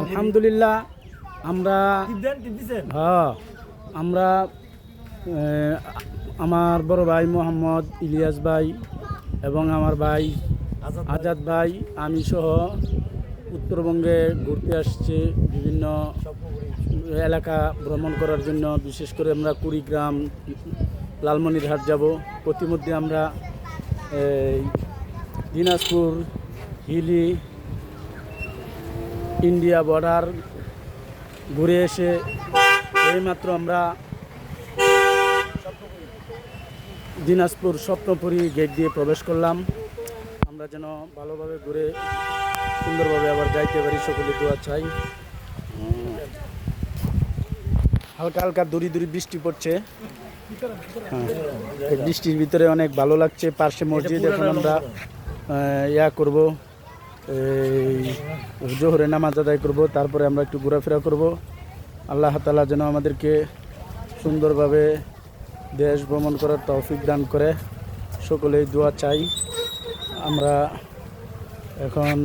আলহামদুলিল্লাহ, আমরা হ্যাঁ আমরা আমার বড় ভাই মোহাম্মদ ইলিয়াস ভাই এবং আমার ভাই আজাদ ভাই, আমি সহ উত্তরবঙ্গে ঘুরতে আসছি বিভিন্ন এলাকা ভ্রমণ করার জন্য। বিশেষ করে আমরা কুড়িগ্রাম, লালমনিরহাট যাব। প্রতিমধ্যে আমরা দিনাজপুর, হিলি ইন্ডিয়া বর্ডার ঘুরে এসে এইমাত্র আমরা দিনাজপুর স্বপ্নপুরী গেট দিয়ে প্রবেশ করলাম। আমরা যেন ভালোভাবে ঘুরে সুন্দরভাবে আবার যাইতে পারি সকলে দোয়া চাই। হালকা হালকা দূরি দূরি বৃষ্টি পড়ছে। হ্যাঁ, বৃষ্টির ভিতরে অনেক ভালো লাগছে। পার্শ্বে মসজিদ এখন আমরা ইয়া করব। এই জোহরে নামাজ আদায় করব, তারপরে আমরা একটু ঘোরাফেরা করব। আল্লাহ তালা যেন আমাদেরকে সুন্দরভাবে দেশ ভ্রমণ করার তৌফিক দান করে। সকলেই দোয়া চাই। আমরা এখন